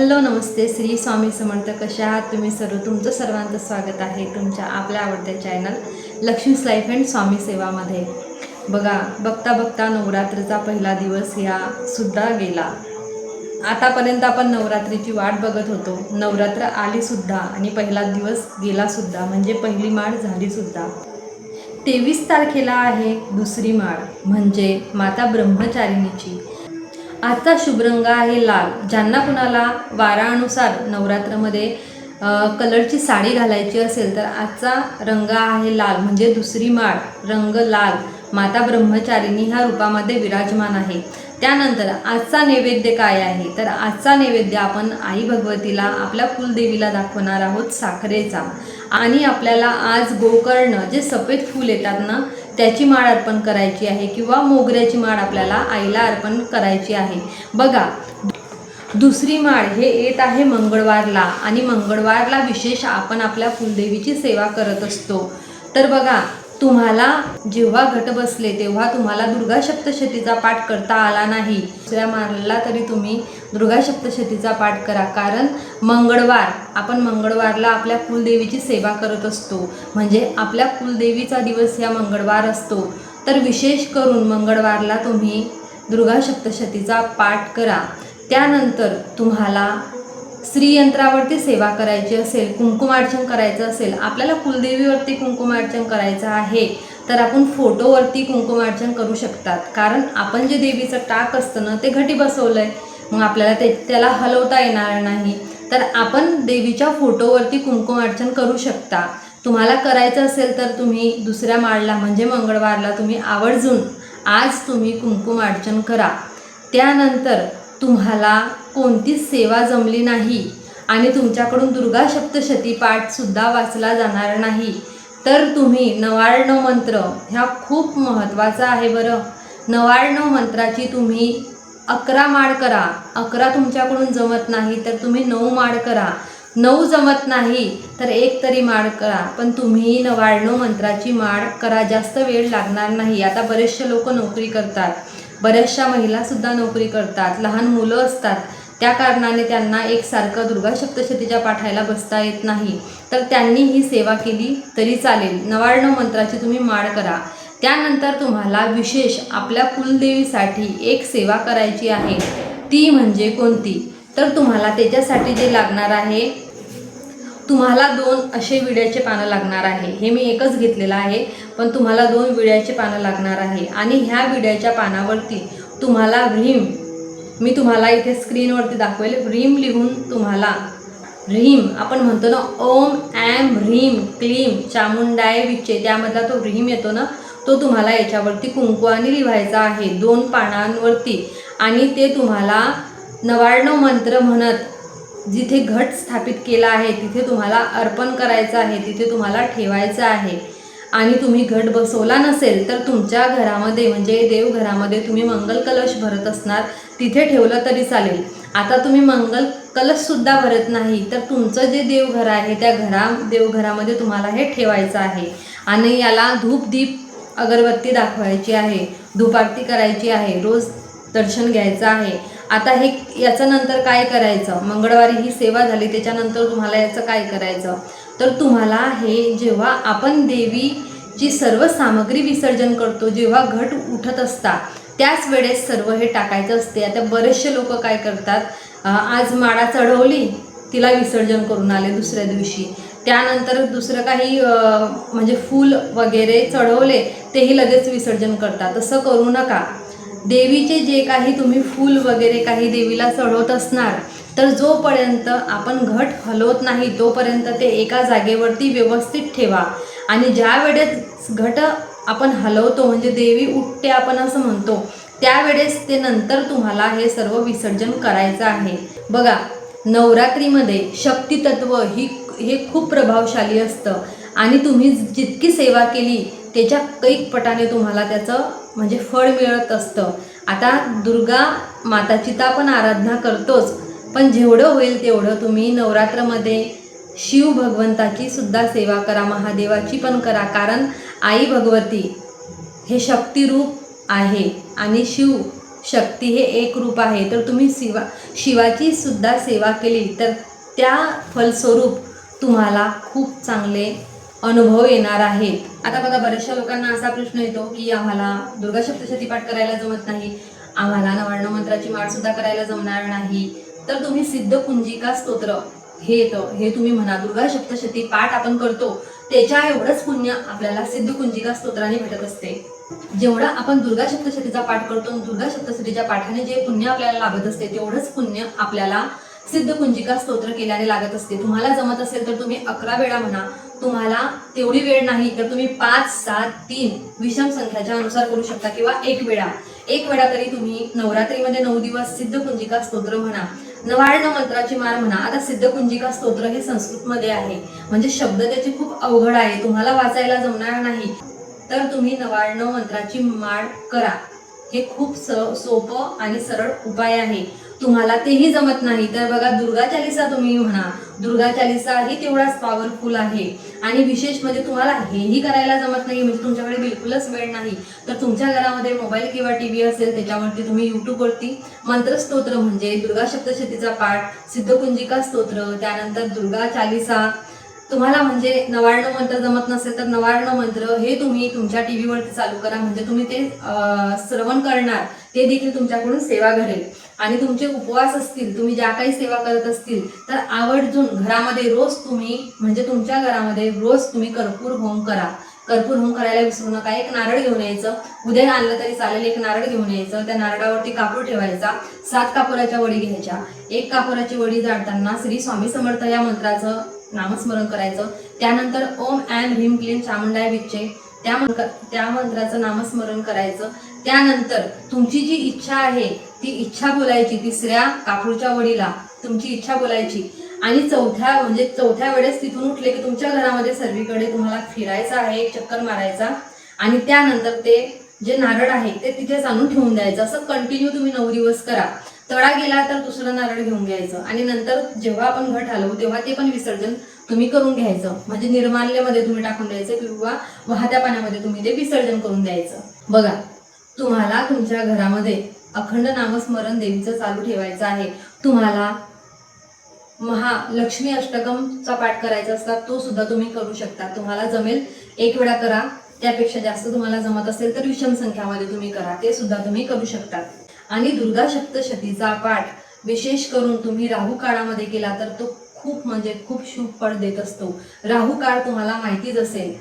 Hello नमस्ते. श्री स्वामी समर्थ कशा आहात तुम्ही सर्व? तुमचं सर्वांचं स्वागत आहे तुमच्या आपल्या आवडत्या channel Lakshmi's life and Swami सेवामध्ये. बघा बघता बघता नवरात्रीचा पहिला दिवस या सुद्धा गेला. आतापर्यंत आपण नवरात्रीची वाट बघत होतो. नवरात्र आलीसुद्धा आणि पहिला दिवस गेलासुद्धा म्हणजे पहिली माळ झालीसुद्धा तेवीस तारखेला आहे दुसरी माळ म्हणजे माता ब्रह्मचारिणीची. आजचा शुभ रंग आहे लाल ज्यांना कुणाला वारानुसार नवरात्रमध्ये कलरची साडी घालायची असेल तर आजचा रंग आहे लाल म्हणजे दुसरी माळ रंग लाल. माता ब्रह्मचारिणी ह्या रूपामध्ये विराजमान आहे. त्यानंतर आजचा नैवेद्य काय आहे? तर आजचा नैवेद्य आपण आई भगवतीला आपल्या कुलदेवीला दाखवणार आहोत साखरेचा. आणि आपल्याला आज गोकर्ण जे सफेद फूल येतात ना त्याची माळ अर्पण करायची आहे किंवा मोगऱ्याची माळ आपल्याला आईला अर्पण करायची आहे. बघा दुसरी माळ हे येत आहे मंगळवारला आणि मंगळवारला विशेष आपण आपल्या कुलदेवीची सेवा करत असतो. तर बघा तुम्हाला जेव्हा घट बसले तेव्हा तुम्हाला दुर्गा सप्तशतीचा पाठ करता आला नाही. दुसऱ्या मारला तरी तुम्ही दुर्गा सप्तशतीचा पाठ करा. कारण मंगळवार आपण मंगळवारला आपल्या कुलदेवीची सेवा करत असतो. म्हणजे आपल्या कुलदेवीचा दिवस या मंगळवार असतो. तर विशेष करून मंगळवारला तुम्ही दुर्गा सप्तशतीचा पाठ करा. त्यानंतर तुम्हाला श्रीयंत्रावरती सेवा करायची असेल कुंकुमार्चन करायचं असेल आपल्याला कुलदेवीवरती कुंकुमार्चन करायचं आहे तर आपण फोटोवरती कुंकुमार्चन करू शकतात. कारण आपण जे देवीचं टाक असतं ना ते घटी बसवलं आहे मग आपल्याला ते त्याला हलवता येणार नाही. तर आपण देवीच्या फोटोवरती कुंकुमार्चन करू शकता. तुम्हाला करायचं असेल तर तुम्ही दुसऱ्या माळला म्हणजे मंगळवारला तुम्ही आवर्जून आज तुम्ही कुंकुमार्चन करा. त्यानंतर तुम्हाला कोणतीच सेवा जमली नाही आणि तुमच्याकडून दुर्गा सप्तशती पाठसुद्धा वाचला जाणार नाही. तर तुम्ही नवार्णव मंत्र ह्या खूप महत्त्वाचा आहे बरं. नवार्णव मंत्राची तुम्ही अकरा माळ करा. अकरा तुमच्याकडून जमत नाही तर तुम्ही नऊ माळ करा. नऊ जमत नाही तर एक तरी माळ करा. पण तुम्ही नवार्णव मंत्राची माळ करा. जास्त वेळ लागणार नाही. आता बरेचसे लोक नोकरी करतात. बऱ्याचशा महिलासुद्धा नोकरी करतात. लहान मुलं असतात. त्या कारणाने त्यांना एकसारखं दुर्गा सप्तशतीच्या पाठायला बसता येत नाही. तर त्यांनी ही सेवा केली तरी चालेल. नवार्ण मंत्राची तुम्ही माळ करा. त्यानंतर तुम्हाला विशेष आपल्या कुलदेवीसाठी एक सेवा करायची आहे. ती म्हणजे कोणती? तर तुम्हाला त्याच्यासाठी जे लागणार आहे तुम्हाला दोन असे विड्याचे पानं लागणार आहे. हे मी एकच घेतलेलं आहे पण तुम्हाला दोन विड्याचे पानं लागणार आहे. आणि ह्या विड्याच्या पानावरती तुम्हाला भीम मी तुम्हाला इथे स्क्रीनवरती दाखवेल. रीम लिहून तुम्हाला. रीम आपण म्हणतो ना ओम ॲम रीम क्लीम चामुंडाय विचे त्यामधला तो रीम येतो ना तो तुम्हाला याच्यावरती कुंकवाने लिहायचा आहे. दोन पानांवरती. आणि ते तुम्हाला नवार्णव मंत्र म्हणत जिथे घट स्थापित केला आहे तिथे तुम्हाला अर्पण करायचं आहे तिथे तुम्हाला ठेवायचं आहे. आणि तुम्ही घट बसवला नसेल तर तुमच्या घरामध्ये म्हणजे देवघरामध्ये तुम्ही मंगल कलश भरत असणार तिथे ठेवलं तरी चालेल. आता तुम्ही मंगल कलशसुद्धा भरत नाही तर तुमचं जे देवघर आहे त्या घरा देवघरामध्ये तुम्हाला हे ठेवायचं आहे. आणि याला धूप दीप अगरबत्ती दाखवायची आहे धूप आरती करायची आहे रोज दर्शन घ्यायचं आहे. आता हे याचं नंतर काय करायचं? मंगळवारी ही सेवा झाली त्याच्यानंतर तुम्हाला याचं काय करायचं? तर तुम्हाला हे जेव्हा आपण देवीची सर्व सामग्री विसर्जन करतो जेव्हा घट उठत असता त्याच वेळेस सर्व हे टाकायचं असते. आता बरेचसे लोक काय करतात आज माळा चढवली तिला विसर्जन करून आले दुसऱ्या दिवशी. त्यानंतर दुसरं काही म्हणजे फूल वगैरे चढवले तेही लगेच विसर्जन करतात. तसं करू नका. देवीचे जे काही तुम्ही फूल वगैरे काही देवीला चढवत असणार तर जोपर्यंत आपण घट हलवत नाही तोपर्यंत ते एका जागेवरती व्यवस्थित ठेवा. आणि ज्या वेळेस घट आपण हलवतो म्हणजे देवी उठते आपण असं म्हणतो त्यावेळेस ते नंतर तुम्हाला हे सर्व विसर्जन करायचं आहे. बघा नवरात्रीमध्ये शक्तितत्व ही हे खूप प्रभावशाली असतं. आणि तुम्ही जितकी सेवा केली त्याच्या कैक पटाने तुम्हाला त्याचं म्हणजे फळ मिळत असतं. आता दुर्गा माताची तर आपण आराधना करतोच पण जेवढं होईल तेवढं तुम्ही नवरात्रमध्ये शिव भगवंताची सुद्धा सेवा करा महादेवाची पण करा. कारण आई भगवती हे शक्तिरूप आहे आणि शिव शक्ती हे एक रूप आहे. तर तुम्ही शिवा शिवाची सुद्धा सेवा केली तर त्या फलस्वरूप तुम्हाला खूप चांगले अनुभव येणार आहेत. आता बघा बऱ्याचशा लोकांना असा प्रश्न येतो की आम्हाला दुर्गा सप्तशती पाठ करायला जमत नाही. आम्हाला नवाण्णव मंत्राची माळ सुद्धा करायला जमणार नाही. तर तुम्ही सिद्ध कुंजिका स्तोत्र हे येतं हे तुम्ही म्हणा दुर्गा सप्तशती पाठ आपण करतो त्याच्या एवढंच पुण्य आपल्याला सिद्ध कुंजिका स्तोत्राने भेटत असते. जेवढा आपण दुर्गा सप्तशतीचा पाठ करतो दुर्गा सप्तशतीच्या पाठाने जे पुण्य आपल्याला लाभत असते तेवढंच पुण्य आपल्याला सिद्ध कुंजिका स्तोत्र केल्याने लागत असते. तुम्हाला जमत असेल तर तुम्ही अकरा वेळा म्हणा तुम्हाला तेवढी वेळ नाही तर तुम्ही पाच सात तीन विषम संख्याच्या अनुसार करू शकता किंवा एक वेळा. एक वेळा तरी तुम्ही नवरात्रीमध्ये नऊ दिवस सिद्ध कुंजिका स्तोत्र म्हणा नवार्ण मंत्राची मार म्हणा. आता सिद्ध कुंजिका स्तोत्र हे संस्कृतमध्ये आहे. म्हणजे शब्द त्याचे खूप अवघड आहे. तुम्हाला वाचायला जमणार नाही. तर तुम्ही नवाण्णव मंत्राची माळ करा. हे खूप स सोपं आणि सरळ उपाय आहे. तुम्हाला तेही जमत नाही. तर बघा दुर्गा चालिसा तुम्ही म्हणा दुर्गा चालिसा ही तेवढाच पॉवरफुल आहे. आणि विशेष म्हणजे तुम्हाला हेही करायला जमत नाही म्हणजे तुमच्याकडे बिलकुलच वेळ नाही. तर तुमच्या घरामध्ये मोबाईल किंवा टी व्ही असेल त्याच्यावरती तुम्ही यूट्यूबवरती मंत्रस्तोत्र म्हणजे दुर्गा सप्तशतीचा पाठ सिद्धकुंजिका स्तोत्र त्यानंतर दुर्गा चालिसा तुम्हाला म्हणजे नवार्ण मंत्र जमत नसेल तर नवार्ण मंत्र हे तुम्ही तुमच्या टी व्हीवरती चालू करा. म्हणजे तुम्ही ते श्रवण करणार ते देखील तुमच्याकडून सेवा घडेल. आणि तुमचे उपवास असतील तुम्ही ज्या काही सेवा करत असतील तर आवर्जून घरामध्ये रोज तुम्ही म्हणजे तुमच्या घरामध्ये रोज तुम्ही कर्पूर होम करा. कर्पूर होम करायला विसरू नका. एक नारळ घेऊन यायचं. उद्या आणलं तरी चालेल एक नारळ घेऊन यायचं. त्या नारळावरती कापूर ठेवायचा. सात कापुराच्या वडी घ्यायच्या. एक कापुराची वडी जाडताना श्री स्वामी समर्थ या मंत्राचं नामस्मरण करायचं. त्यानंतर ओम ॲम ह्रीम क्लीम चामुंडाय विच्चे त्या मंत्र त्या मंत्राचं नामस्मरण करायचं. त्यानंतर तुमची जी इच्छा आहे ती इच्छा बोलायची तिसऱ्या कापूरच्या वडीला तुमची इच्छा बोलायची. आणि चौथ्या म्हणजे चौथ्या वेळेस तिथून उठले की तुमच्या घरामध्ये सर्वीकडे तुम्हाला फिरायचं आहे चक्कर मारायचा. आणि त्यानंतर ते जे नारळ आहे ते तिथेच आणून ठेवून द्यायचं. असं कंटिन्यू तुम्ही नऊ दिवस करा. तळा गेला तर दुसरं नारळ घेऊन घ्यायचं. आणि नंतर जेव्हा आपण घट हलवू तेव्हा ते पण विसर्जन तुम्ही करून घ्यायचं. म्हणजे निर्माल्यमध्ये तुम्ही टाकून द्यायचं किंवा वाहत्या पाण्यामध्ये तुम्ही ते विसर्जन करून द्यायचं. बघा तुम्हाला तुमच्या घरामध्ये अखंड नामस्मरण देवीचं चालू ठेवायचं आहे. तुम्हाला महालक्ष्मी अष्टकमचा पाठ करायचा असतात तो सुद्धा तुम्ही करू शकता. तुम्हाला जमेल एक वेळा करा त्यापेक्षा जास्त तुम्हाला जमत असेल तर विषम संख्यामध्ये तुम्ही करा ते सुद्धा तुम्ही करू शकता. आणि दुर्गा सप्तशतीचा पाठ विशेष करून तुम्ही राहू काळामध्ये केला तर तो खूप म्हणजे खूप शुभ फळ देत असतो. राहू काळ तुम्हाला माहितीच असेल.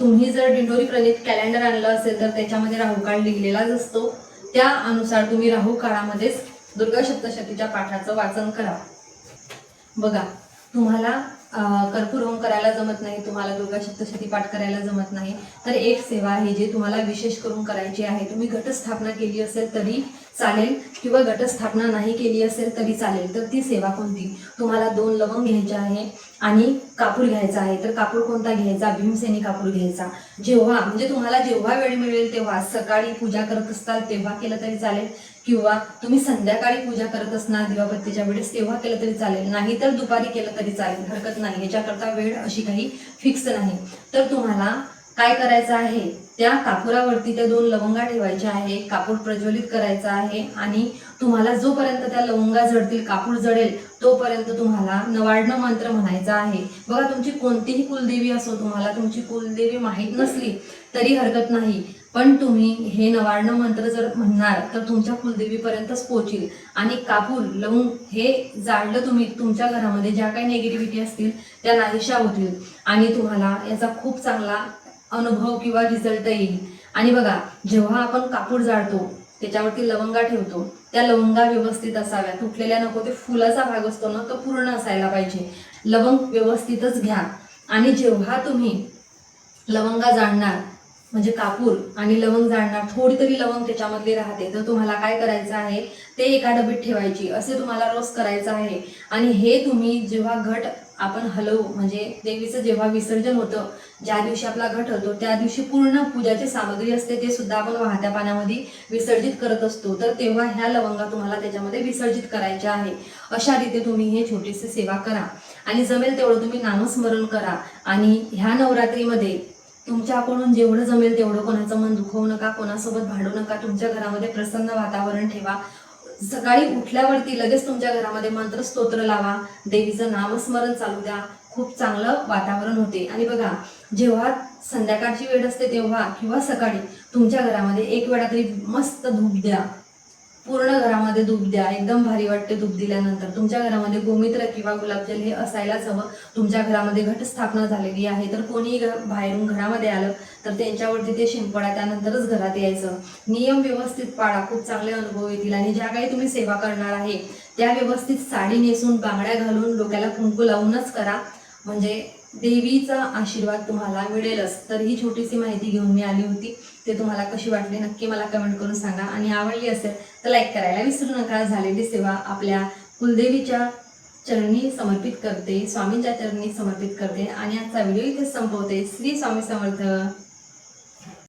तुम्ही जर दिंडोरी प्रणित कॅलेंडर आणलं असेल तर त्याच्यामध्ये राहू काळ लिहिलेलाच असतो. त्या अनुसार तुम्ही राहू काळामध्येच दुर्गा सप्तशतीच्या पाठाचं वाचन करा. बघा तुम्हाला कर्पूर होम करायला जमत नाही तुम्हाला दुर्गा सप्तशती पाठ करायला जमत नाही. तर एक सेवा आहे जी तुम्हाला विशेष करून करायची आहे. तुम्ही घटस्थापना केली असेल तरी चालेल किंवा घटस्थापना नाही केली असेल तरी चालेल. तर ती सेवा कोणती? तुम्हाला दोन लवंग घ्यायचे आहे. आणि कापूर घ्यायचा आहे तर कापूर कोणता घ्यायचा? भीमसेनी कापूर घ्यायचा. जेव्हा म्हणजे तुम्हाला जेव्हा वेळ मिळेल तेव्हा सकाळी पूजा करत असताल तेव्हा केलं तरी चालेल किंवा तुम्ही संध्याकाळी पूजा करत असणार दिवाबत्तीच्या वेळेस तेव्हा केलं तरी चालेल नाही तर दुपारी केलं तरी चालेल हरकत नाही. याच्याकरता वेळ अशी काही फिक्स नाही. तर तुम्हाला काय करायचं आहे? त्या कापुरावरती त्या दोन लवंगा ठेवायच्या आहे कापूर प्रज्वलित करायचा आहे आणि तुम्हाला जोपर्यंत त्या लवंगा जळतील कापूर जळेल तोपर्यंत तुम्हाला नवाढणं मंत्र म्हणायचा आहे. बघा तुमची कोणतीही कुलदेवी असो तुम्हाला तुमची कुलदेवी माहीत नसली तरी हरकत नाही. पण तुम्ही हे नवारणं मंत्र जर म्हणणार तर तुमच्या कुलदेवीपर्यंतच पोहोचेल. आणि कापूर लवंग हे जाळलं तुम्ही तुमच्या घरामध्ये ज्या काही नेगेटिव्हिटी असतील त्या नाहीशा होतील. आणि तुम्हाला याचा खूप चांगला अनुभव किंवा रिझल्ट येईल. आणि बघा जेव्हा आपण कापूर जाळतो त्याच्यावरती लवंगा ठेवतो त्या लवंगा व्यवस्थित असाव्या. तुटलेल्या नको ते फुलाचा भाग असतो ना तो पूर्ण असायला पाहिजे. लवंग व्यवस्थितच घ्या. आणि जेव्हा तुम्ही लवंगा जाळणार म्हणजे कापूर आणि लवंग जाळणार थोडी तरी लवंग त्याच्यामधली राहते. तर तुम्हाला काय करायचं आहे? ते एका डबीत ठेवायची. असे तुम्हाला रोज करायचं आहे. आणि हे तुम्ही जेव्हा घट आपण हलवू म्हणजे देवीचं जेव्हा विसर्जन होतं ज्या दिवशी आपला घट होतो त्या दिवशी पूर्ण पूजाची सामग्री असते ते सुद्धा आपण वाहत्या पाण्यामध्ये विसर्जित करत असतो. तर तेव्हा ह्या लवंगा तुम्हाला त्याच्यामध्ये विसर्जित करायच्या आहे. अशा रीती तुम्ही हे छोटीशी सेवा करा. आणि जमेल तेवढं तुम्ही नामस्मरण करा. आणि ह्या नवरात्रीमध्ये तुमच्याकडून जेवढं जमेल तेवढं कोणाचं मन दुखवू नका कोणासोबत भांडू नका. तुमच्या घरामध्ये प्रसन्न वातावरण ठेवा. सकाळी उठल्यावरती लगेच तुमच्या घरामध्ये मंत्र स्तोत्र लावा. देवीचं नामस्मरण चालू द्या. खूप चांगलं वातावरण होते. आणि बघा जेव्हा संध्याकाळची वेळ असते तेव्हा किंवा सकाळी तुमच्या घरामध्ये एक वेळा तरी मस्त धूप द्या. पूर्ण घरामध्ये धूप द्या. एकदम भारी वाटते धूप दिल्यानंतर. तुमच्या घरामध्ये गोमित्र किंवा गुलाबजल हे असायलाच हवं. तुमच्या घरामध्ये घटस्थापना झालेली आहे. तर कोणी घ- बाहेरून घरामध्ये आलं तर त्यांच्यावरती ते शिंपडा त्यानंतरच घरात यायचं. नियम व्यवस्थित पाळा. खूप चांगले अनुभव येतील. आणि ज्या काही तुम्ही सेवा करणार आहे त्या व्यवस्थित साडी नेसून बांगड्या घालून डोक्याला कुंकू लावूनच करा. म्हणजे देवीचा आशीर्वाद तुम्हाला मिळेलच. तर ही छोटीशी माहिती घेऊन मी आली होती. ते तुम्हाला कशी वाटली नक्की मला कमेंट करून सांगा. आणि आवडली असेल तर लाईक करायला विसरू नका. झालेली सेवा आपल्या कुलदेवीच्या चरणी समर्पित करते. स्वामींच्या चरणी समर्पित करते. आणि आजचा व्हिडिओ इथे संपवते. श्री स्वामी समर्थ.